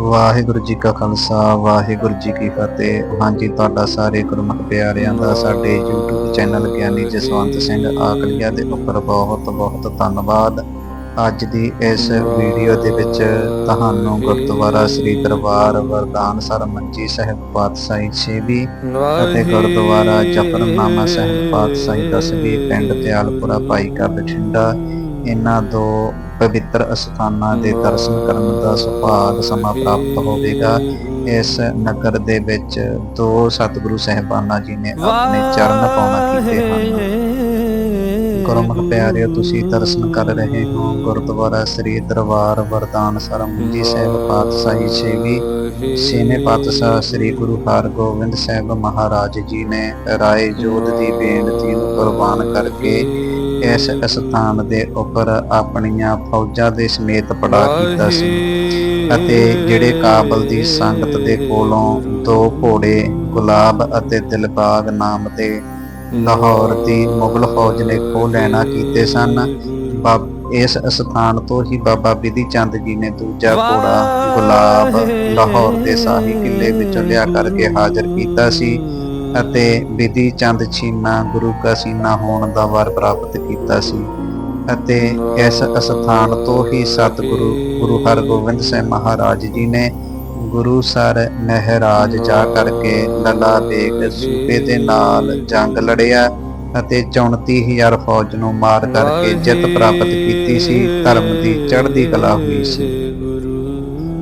ਵਾਹਿਗੁਰੂ ਜੀ ਕਾ ਖਾਲਸਾ, ਵਾਹਿਗੁਰੂ ਜੀ ਕੀ ਫਤਿਹ। ਹਾਂਜੀ, ਤੁਹਾਡਾ ਸਾਰੇ ਗੁਰਮੁਖ ਪਿਆਰਿਆਂ ਦਾ ਸਾਡੇ YouTube ਚੈਨਲ ਗਿਆਨੀ ਜਸਵੰਤ ਸਿੰਘ ਆਕਲੀਆ ਦੇ ਉੱਪਰ ਬਹੁਤ ਬਹੁਤ ਧੰਨਵਾਦ। ਅੱਜ ਦੀ ਇਸ ਵੀਡੀਓ ਦੇ ਵਿੱਚ ਤੁਹਾਨੂੰ ਗੁਰਦੁਆਰਾ ਸ੍ਰੀ ਦਰਬਾਰ ਵਰਦਾਨ ਸਰ ਮੰਜੀ ਸਾਹਿਬ ਪਾਤਸ਼ਾਹੀ ਛੇਵੀਂ ਅਤੇ ਗੁਰਦੁਆਰਾ ਜਫਰਨਾਮਾ ਸਾਹਿਬ ਪਾਤਸ਼ਾਹੀ ਦਸਵੀਂ ਪਿੰਡ ਦਿਆਲਪੁਰਾ ਭਾਈ ਕਾ ਬਠਿੰਡਾ ਇਹਨਾਂ ਦੋ ਪਵਿੱਤਰ ਅਸਥਾਨਾਂ ਦੇ ਦਰਸ਼ਨ ਕਰਨ ਦਾ ਸੁਭਾਗ ਸਮਾਂ ਪ੍ਰਾਪਤ ਹੋਵੇਗਾ। ਇਸ ਨਗਰ ਦੇ ਵਿੱਚ ਦੋ ਸਤਿਗੁਰੂ ਸਹਿਬਾਨਾਂ ਜੀ ਨੇ ਆਪਣੇ ਚਰਨ ਪਾਉਣਾ ਕੀਤੇ ਹਨ। ਗੁਰਮੁਖ ਪਿਆਰਿਓ, ਤੁਸੀਂ ਦਰਸ਼ਨ ਕਰ ਰਹੇ ਹੋ। ਗੁਰਦੁਆਰਾ ਸ੍ਰੀ ਦਰਬਾਰ ਵਰਦਾਨ ਮੰਜੀ ਸਾਹਿਬ ਪਾਤਸ਼ਾਹੀ ਛੇਵੀਂ ਛੇਵੇਂ ਪਾਤਸ਼ਾਹ ਸ੍ਰੀ ਗੁਰੂ ਹਰਗੋਬਿੰਦ ਸਾਹਿਬ ਮਹਾਰਾਜ ਜੀ ਨੇ ਰਾਏ ਜੋਤ ਦੀ ਬੇਨਤੀ ਨੂੰ ਕੁਰਬਾਨ ਕਰਕੇ ਇਸ ਸਥਾਨ ਦੇ ਉੱਪਰ ਆਪਣੀਆਂ ਫੌਜਾਂ ਦੇ ਸਮੇਤ ਪੜਾ ਕੀਤਾ ਸੀ ਅਤੇ ਜਿਹੜੇ ਕਾਬਲ ਦੀ ਸੰਗਤ ਦੇ ਕੋਲੋਂ ਦੋ ਘੋੜੇ, ਗੁਲਾਬ ਅਤੇ ਦਿਲਬਾਗ ਨਾਮ ਦੇ ਲਾਹੌਰ ਦੀ ਮੁਗਲ ਫੌਜ ਨੇ ਖੋਹ ਲੈਣਾ ਕੀਤੇ ਸਨ। ਬਾਬ- ਇਸ ਸਥਾਨ ਤੋਂ ਹੀ ਬਾਬਾ ਬਿਧੀ ਚੰਦ ਜੀ ਨੇ ਦੂਜਾ ਘੋੜਾ, ਗੁਲਾਬ ਲਾਹੌਰ ਦੇ ਸ਼ਾਹੀ ਕਿਲੇ ਵਿੱਚੋਂ ਲਿਆ ਕਰਕੇ ਹਾਜ਼ਰ ਕੀਤਾ ਸੀ। ਅਤੇ ਬਿਧੀ ਚੰਦ ਛੀਨਾ ਗੁਰੂ ਕਾ ਸੀਨਾ ਹੋਣ ਦਾ ਵਰ ਪ੍ਰਾਪਤ ਕੀਤਾ ਸੀ ਅਤੇ ਇਸ ਅਸਥਾਨ ਤੋਂ ਹੀ ਸਤਿਗੁਰੂ ਗੁਰੂ ਹਰਗੋਬਿੰਦ ਸਿੰਘ ਮਹਾਰਾਜ ਜੀ ਨੇ ਗੁਰੂ ਸਰ ਮਹਿਰਾਜ ਜਾ ਕਰਕੇ ਲਲਾ ਬੇਗ ਸੂਬੇ ਦੇ ਨਾਲ ਜੰਗ ਲੜਿਆ ਅਤੇ 34000 ਫੌਜ ਨੂੰ ਮਾਰ ਕਰਕੇ ਜਿੱਤ ਪ੍ਰਾਪਤ ਕੀਤੀ ਸੀ, ਧਰਮ ਦੀ ਚੜ੍ਹਦੀ ਕਲਾ ਹੋਈ ਸੀ।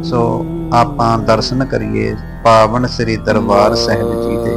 ਸੋ ਆਪਾਂ ਦਰਸ਼ਨ ਕਰੀਏ ਪਾਵਨ ਸ੍ਰੀ ਦਰਬਾਰ ਸਾਹਿਬ ਜੀ ਦੇ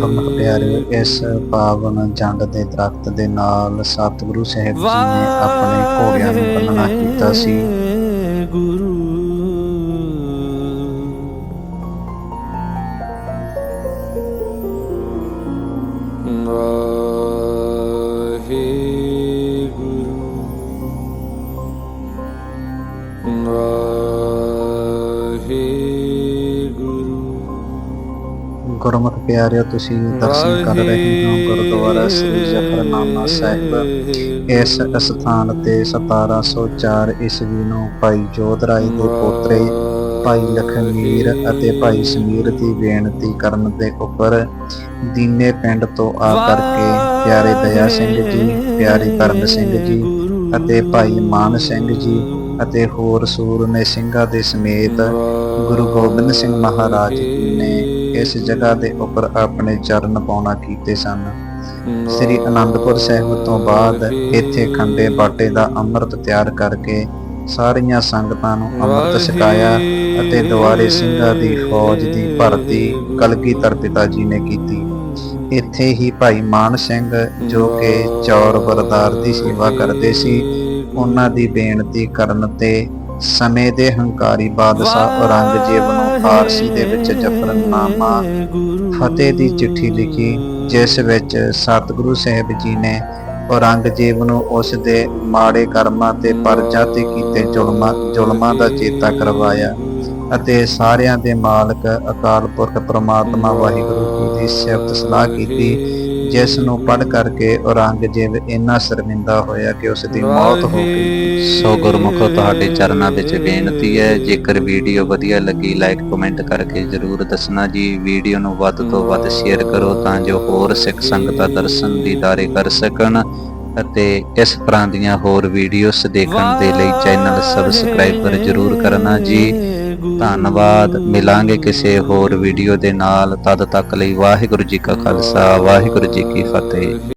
ਗੁਰਮੁਖ ਪਿਆਰਿਓ, ਇਸ ਪਾਵਨ ਜੰਡ ਦੇ ਦਰਖਤ ਦੇ ਨਾਲ ਸਤਿਗੁਰੂ ਸਾਹਿਬ ਜੀ ਨੇ ਆਪਣੇ ਘੋੜਿਆਂ ਨੂੰ ਬੰਨਣਾ ਕੀਤਾ ਸੀ। ਵਾਹਿਗੁਰੂ ਗੁਰਮੁਖ ਪਿਆਰਿਓ ਤੁਸੀਂ ਦਰਸ਼ਨ ਕਰ ਰਹੇ ਹੋ ਗੁਰਦੁਆਰਾ ਸ੍ਰੀ ਜਫਰਨਾਮਾ ਸਾਹਿਬ। ਇਸ ਸਥਾਨ ਤੇ 1704 ਈਸਵੀ ਨੂੰ ਭਾਈ ਜੋਧ ਰਾਏ ਦੇ ਪੋਤਰੇ ਭਾਈ ਲਖਮੀਰ ਅਤੇ ਭਾਈ ਸਮੀਰ ਦੀ ਬੇਨਤੀ ਕਰਨ ਦੇ ਉੱਪਰ ਦੀਨੇ ਪਿੰਡ ਤੋਂ ਆ ਕਰਕੇ ਪਿਆਰੇ ਦਇਆ ਸਿੰਘ ਜੀ ਪਿਆਰੇ ਕਰਨ ਸਿੰਘ ਜੀ ਅਤੇ ਭਾਈ ਮਾਨ ਸਿੰਘ ਜੀ ਅਤੇ ਹੋਰ ਸੂਰਮੇ ਸਿੰਘਾਂ ਦੇ ਸਮੇਤ ਗੁਰੂ ਗੋਬਿੰਦ ਸਿੰਘ ਮਹਾਰਾਜ ਜੀ ਨੇ ਇਸ ਜਗ੍ਹਾ ਦੇ ਉੱਪਰ ਆਪਣੇ ਚਰਨ ਪਾਉਣਾ ਕੀਤੇ ਸਨ। ਸ੍ਰੀ ਅਨੰਦਪੁਰ ਸਾਹਿਬ ਤੋਂ ਬਾਅਦ ਇੱਥੇ ਖੰਡੇ ਬਾਟੇ ਦਾ ਅੰਮ੍ਰਿਤ ਤਿਆਰ ਕਰਕੇ ਸਾਰੀਆਂ ਸੰਗਤਾਂ ਨੂੰ ਅੰਮ੍ਰਿਤ ਛਕਾਇਆ ਅਤੇ ਦੁਆਰੇ ਸਿੰਘਾਂ ਦੀ ਫੌਜ ਦੀ ਭਰਤੀ ਕਲਗੀਧਰ ਪਿਤਾ ਜੀ ਨੇ ਕੀਤੀ। ਇੱਥੇ ਹੀ ਭਾਈ ਮਾਨ ਸਿੰਘ ਜੋ ਕਿ ਚੌਰ ਬਰਦਾਰ ਦੀ ਸੇਵਾ ਕਰਦੇ ਸੀ, ਉਹਨਾਂ ਦੀ ਬੇਨਤੀ ਕਰਨ ਤੇ ਸਮੇਂ ਦੇ ਹੰਕਾਰੀ ਬਾਦਸ਼ਾਹ ਔਰੰਗਜ਼ੇਬ ਨੂੰ ਫਾਰਸੀ ਦੇ ਵਿੱਚ ਜਫਰਨਾਮਾ ਫਤਿਹ ਦੀ ਚਿੱਠੀ ਲਿਖੀ ਜਿਸ ਵਿੱਚ ਸਤਿਗੁਰੂ ਸਾਹਿਬ ਜੀ ਨੇ ਔਰੰਗਜ਼ੇਬ ਨੂੰ ਉਸ ਦੇ ਮਾੜੇ ਕਰਮਾਂ ਤੇ ਪਰਜਾ ਤੇ ਕੀਤੇ ਜ਼ੁਲਮਾਂ ਜ਼ੁਲਮਾਂ ਦਾ ਚੇਤਾ ਕਰਵਾਇਆ। ਅਤੇ ਸਾਰਿਆਂ ਦੇ ਮਾਲਕ ਅਕਾਲ ਪੁਰਖ ਪ੍ਰਮਾਤਮਾ ਵਾਹਿਗੁਰੂ ਜੀ ਦੀ ਸਿਫਤ ਸਲਾਹ ਕੀਤੀ, ਜਿਸ ਨੂੰ ਪੜ੍ਹ ਕਰਕੇ ਔਰੰਗਜ਼ੇਬ ਇੰਨਾ ਸ਼ਰਮਿੰਦਾ ਹੋਇਆ ਕਿ ਉਸ ਦੀ ਮੌਤ ਹੋ ਗਈ। ਸੋ ਗੁਰਮੁਖੋ, ਤੁਹਾਡੇ ਚਰਨਾਂ ਵਿੱਚ ਬੇਨਤੀ ਹੈ, ਜੇਕਰ ਵੀਡੀਓ ਵਧੀਆ ਲੱਗੀ ਲਾਈਕ ਕਮੈਂਟ ਕਰਕੇ ਜਰੂਰ ਦੱਸਣਾ ਜੀ। ਵੀਡੀਓ ਨੂੰ ਵੱਧ ਤੋਂ ਵੱਧ ਸ਼ੇਅਰ ਕਰੋ ਤਾਂ ਜੋ ਹੋਰ ਸਿੱਖ ਸੰਗਤਾਂ ਦਰਸ਼ਨ ਦੀਦਾਰੇ ਕਰ ਸਕਣ। ਅਤੇ ਇਸ ਤਰ੍ਹਾਂ ਦੀਆਂ ਹੋਰ ਵੀਡੀਓਜ਼ ਦੇਖਣ ਦੇ ਲਈ ਚੈਨਲ ਸਬਸਕ੍ਰਾਈਬਰ ਜਰੂਰ ਕਰਨਾ ਜੀ। ਧੰਨਵਾਦ। ਮਿਲਾਂਗੇ ਕਿਸੇ ਹੋਰ ਵੀਡੀਓ ਦੇ ਨਾਲ। ਤਦ ਤੱਕ ਲਈ ਵਾਹਿਗੁਰੂ ਜੀ ਕਾ ਖਾਲਸਾ, ਵਾਹਿਗੁਰੂ ਜੀ ਕੀ ਫਤਿਹ।